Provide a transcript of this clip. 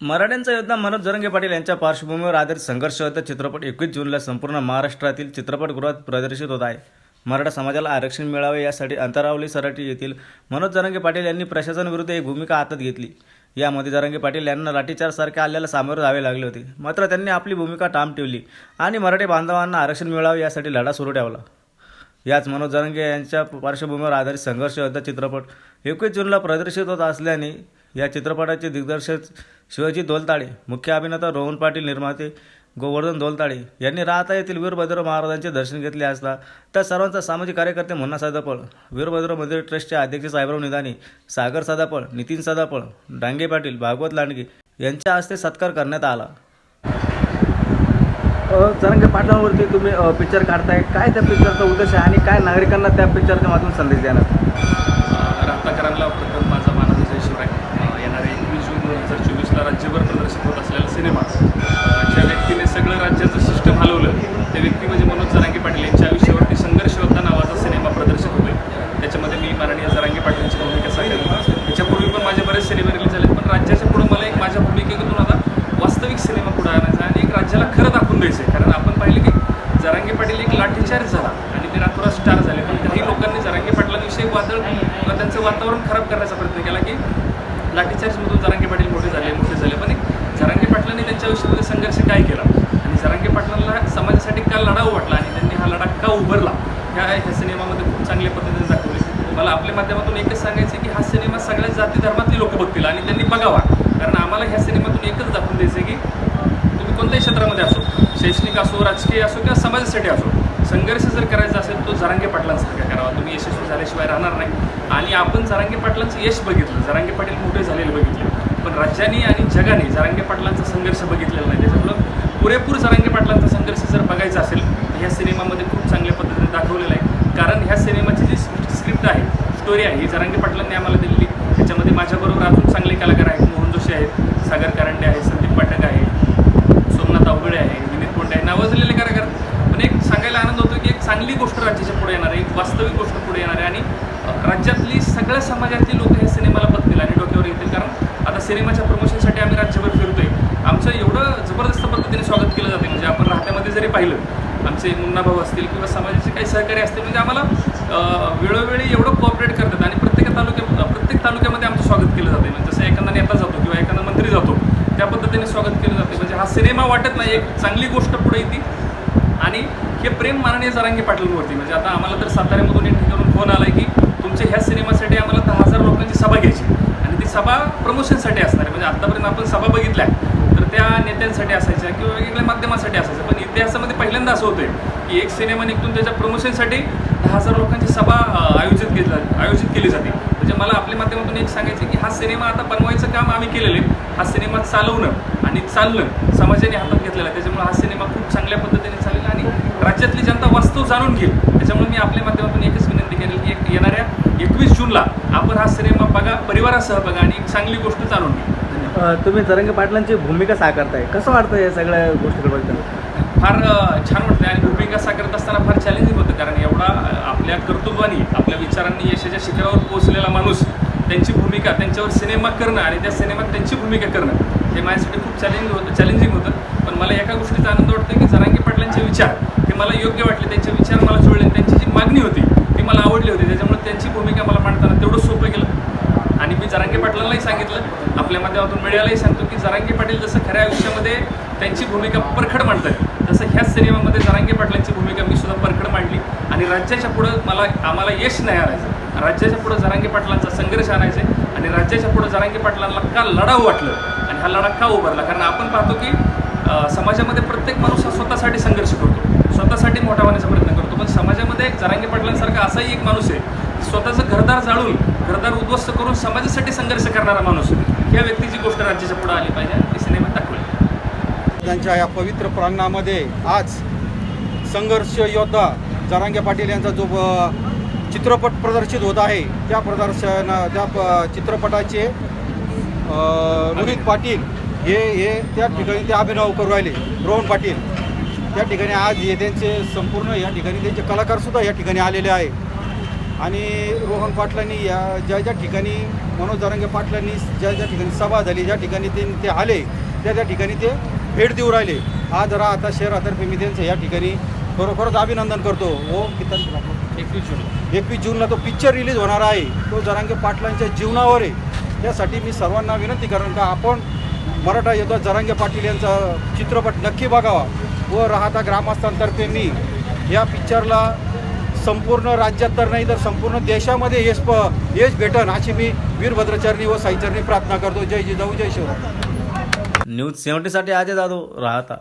मराठ्यांचा योद्धा मनोज जरंगे पाटील यांच्या पार्श्वभूमीवर आधारित संघर्ष होता चित्रपट एकवीस जूनला संपूर्ण महाराष्ट्रातील चित्रपटगृहात प्रदर्शित होत आहे. मराठा समाजाला आरक्षण मिळावे यासाठी अंतरावली सराटी येथील मनोज जरंगे पाटील यांनी प्रशासनाविरुद्ध एक भूमिका हातात घेतली. यामध्ये जरंगे पाटील यांना लाठीचार्जसारख्या आल्याला सामोरे जावे लागले होते. मात्र त्यांनी आपली भूमिका ठाम ठेवली आणि मराठी बांधवांना आरक्षण मिळावे यासाठी लढा सुरू ठेवला. याच मनोज जरंगे यांच्या पार्श्वभूमीवर आधारित संघर्ष योद्धा चित्रपट एकवीस जूनला प्रदर्शित होत असल्याने या चित्रपटाचे दिग्दर्शक शिवाजी दोलताळे मुख्य अभिनेता रोहन पाटील निर्माते गोवर्धन दोलताळे यांनी राहता येथील वीरभद्र महाराजांचे दर्शन घेतले असता त्या सर्वांचा सामाजिक कार्यकर्ते मुन्ना सादापळ वीरभद्र मंदिर ट्रस्टचे अध्यक्ष साहेबराव निदाने सागर सादापळ नितीन सादापळ डांगे पाटील भागवत लांडगे यांच्या हस्ते सत्कार करण्यात आला. चरंगे पाटलांवरती तुम्ही पिक्चर काढताय. काय त्या पिक्चरचा उद्देश आहे आणि काय नागरिकांना त्या पिक्चरच्या माध्यमातून संदेश देणार राहताकरांना प्रथम माझा मानाचा जय शिवराय अ, येणाऱ्या एकवीस जून दोन हजार चोवीसला राज्यभर प्रदर्शित होत असलेला सिनेमा अ, ज्या व्यक्तीने सगळं राज्याचं सिस्टम हलवलं त्या व्यक्ती म्हणजे मनोज जरांगे पाटील यांच्या आयुष्यावरती संघर्ष होता नावाचा सिनेमा प्रदर्शित होतोय त्याच्यामध्ये मी माननीय जरांगे पाटलांची भूमिका साकारली त्याच्यापूर्वी पण माझे बरेच सिनेमे रिलीज झाले पण राज्याच्या पुढे मला एक माझ्या भूमिकेतून आता वास्तविक सिनेमा पुढे आणायचा आहे आणि एक राज्याला खरं दाखवून द्यायचं आहे कारण आपण पाहिलं की जरांगे पाटील झाला आणि ते नागपुरात स्टार झाले. पण काही लोकांनी जरांगे पाटलांविषयी वादळ किंवा त्यांचं वातावरण खराब करण्याचा प्रयत्न केला की लाठीचार्जमधून जरांगे पाटील मोठे झाले मोठे झाले. पण एक जरांगे पाटलांनी त्यांच्या आयुष्यामध्ये संघर्ष काय केला? आणि जरांगे पाटलांना समाजासाठी का लढावं वाटला आणि त्यांनी हा लढा का उभारला? ह्या ह्या सिनेमामध्ये खूप चांगल्या पद्धतीने दाखवले. मला आपल्या माध्यमातून एकच सांगायचं की हा सिनेमा सगळ्या जाती धर्मातली लोक बघतील आणि त्यांनी बघावा. कारण आम्हाला ह्या सिनेमातून एकच दाखवून द्यायचं आहे की तुम्ही कोणत्याही क्षेत्रामध्ये असो शैक्षणिक असो राजकीय असो किंवा समाजासाठी असो संघर्ष जर करायचा असेल तो जरांगे पाटलांसारखा करावा. तुम्ही यशस्वी झाल्याशिवाय राहणार नाही. आणि आपण जरांगे पाटलांचं यश बघितलं. जरांगे पाटील मोठे झालेले बघितले. पण राज्याने आणि जगाने जरांगे पाटलांचा संघर्ष बघितलेला नाही. त्याच्यामुळं पुरेपूर जरांगे पाटलांचा संघर्ष जर बघायचा असेल तर ह्या सिनेमामध्ये खूप चांगल्या पद्धतीने दाखवलेला आहे. कारण ह्या सिनेमाची जी स्क्रिप्ट आहे स्टोरी आहे ही जरांगे पाटलांनी आम्हाला दिलेली. त्याच्यामध्ये माझ्याबरोबर अजून चांगले कलाकार आहेत मोहन जोशी आहेत सागर कारंडे आहेत संदीप पाठक आहे सोमनाथ अवघडे आहे विनीत कोंडे आहे नावाजलेले कलाकार पण एक सांगायला आनंद होतो की एक चांगली गोष्ट राज्याच्या पुढे येणार आहे एक वास्तविक गोष्ट पुढे येणार आहे आणि राज्यातली सगळ्या समाजातली लोक ह्या सिनेमाला बघतील आणि डोक्यावर येतील. कारण आता सिनेमाच्या प्रमोशनसाठी आम्ही राज्यभर फिरतोय. आमचं एवढं जबरदस्त पद्धतीने स्वागत केलं जाते म्हणजे आपण राहत्यामध्ये जरी पाहिलं आमचे मुन्ना भाऊ असतील किंवा समाजाचे काही सहकारी असतील म्हणजे आम्हाला वेळोवेळी एवढं कोऑपरेट करतात आणि प्रत्येक तालुक्या प्रत्येक तालुक्यामध्ये आमचं स्वागत केलं जाते म्हणजे जसं एखादा नेता जातो किंवा एखादा मंत्री जातो त्या पद्धतीने स्वागत केलं जाते म्हणजे हा सिनेमा वाटत नाही. एक चांगली गोष्ट पुढे येते. आणि हे प्रेम माननीय जरांगे पाटलांवरती. म्हणजे आता आम्हाला तर साताऱ्यामधून एक ठिकाणून फोन आला की तुमच्या ह्या सिनेमासाठी आम्हाला दहा हजार लोकांची सभा घ्यायची आणि ती सभा प्रमोशनसाठी असणार आहे. म्हणजे आत्तापर्यंत आपण सभा बघितल्या तर त्या नेत्यांसाठी असायच्या किंवा वेगवेगळ्या माध्यमासाठी असायच्या. पण इतिहासामध्ये पहिल्यांदा असं होतं की एक सिनेमा निघतून त्याच्या प्रमोशनसाठी दहा हजार लोकांची सभा आयोजित केली आयोजित केली जाते. म्हणजे मला आपल्या माध्यमातून एक सांगायचं की हा सिनेमा आता बनवायचं काम आम्ही केलेलं आहे. हा सिनेमा चालवणं आणि चालणं समाजाने हातात घेतलेला आहे. त्याच्यामुळे हा सिनेमा खूप चांगल्या पद्धतीने चालेल आणि राज्यातली जनता वास्तव जाणून घेईल. त्याच्यामुळे मी आपल्या माध्यमातून एकच विनंती करेल की एक येणाऱ्या एकवीस जूनला आपण हा सिनेमा बघा परिवारासह बघा आणि एक चांगली गोष्ट जाणून घ्या. तुम्ही जरंगे पाटलांची भूमिका साकारताय. कसं वाटतं या सगळ्या गोष्टीकडे बघताना? फार छान वाटतं आणि भूमिका साकारत असताना फार चॅलेंजिंग होतं कारण एवढा आपल्या कर्तृत्वाने आपल्या विचारांनी यशाच्या शिखरावर पोहोचलेला माणूस त्यांची भूमिका त्यांच्यावर सिनेमा करणं आणि त्या सिनेमात त्यांची भूमिका करणं हे माझ्यासाठी खूप चॅलेंजिंग होतं चॅलेंजिंग होतं. पण मला एका गोष्टीचा आनंद वाटतो की जरांगे त्यांचे विचार हे मला योग्य वाटले त्यांचे विचार मला जुळले त्यांची जी मागणी होती ती मला आवडली होती. त्याच्यामुळे त्यांची भूमिका मला मांडताना तेवढं सोपं केलं. आणि मी जरांगे पाटलांनाही सांगितलं आपल्या माध्यमातून मीडियालाही सांगतो की जरांगे पाटील जसं खऱ्या आयुष्यामध्ये त्यांची भूमिका परखड मांडतात तसं ह्याच सिनेमामध्ये जरांगे पाटलांची भूमिका मी सुद्धा परखड मांडली. आणि राज्याच्या पुढं मला आम्हाला यश नाही आणायचं. राज्याच्या पुढं जरांगे पाटलांचा संघर्ष आणायचा आणि राज्याच्या पुढं जरांगे पाटलांना का लढावं वाटलं? आणि हा लढा का उभारला? कारण आपण पाहतो की समाजामध्ये प्रत्येक माणूस हा स्वतःसाठी संघर्ष करतो. स्वतःसाठी मोठा होण्याचा प्रयत्न करतो. पण समाजामध्ये जरांगे पाटलांसारखा असाही एक माणूस आहे स्वतःचं घरदार जाळून घरदार उद्ध्वस्त करून समाजासाठी संघर्ष करणारा माणूस आहे. या व्यक्तीची गोष्ट राज्याच्या पुढे आली पाहिजे ती सिनेमात दाखवली. त्यांच्या या पवित्र प्रांगणामध्ये आज संघर्ष योद्धा जरांगे पाटील यांचा जो चित्रपट प्रदर्शित होत आहे त्या प्रदर्शन त्या प- चित्रपटाचे रोहित पाटील हे हे त्या ठिकाणी ते अभिनव करू राहिले. रोहन पाटील. त्या ठिकाणी आज हे त्यांचे संपूर्ण या ठिकाणी त्यांचे कलाकारसुद्धा या ठिकाणी आलेले आहे. आणि रोहन पाटलांनी या ज्या ज्या ठिकाणी मनोज जरांगे पाटलांनी ज्या ज्या ठिकाणी सभा झाली ज्या ठिकाणी ते ते आले त्या त्या ठिकाणी ते भेट देऊ राहिले. आज राहता शहरातर्फे मी त्यांचं या ठिकाणी खरोखरच अभिनंदन करतो. हो किती? एकवीस जून. एकवीस जूनला तो पिक्चर रिलीज होणार आहे. तो जरांगे पाटलांच्या जीवनावर आहे. त्यासाठी मी सर्वांना विनंती करेन का आपण मराठा योद्धा जरांगे पाटील यांचा चित्रपट नक्की बघावा व राहता ग्रामस्थांतर्फे मी या पिक्चरला संपूर्ण राज्यात तर नाही तर संपूर्ण देशामध्ये यश प यश भेटन अशी मी वीरभद्रचरणी व साईचरणी प्रार्थना करतो. जय जिजाऊ जय शिवराय. न्यूज सेव्हन्टीसाठी अजय जाधव राहता.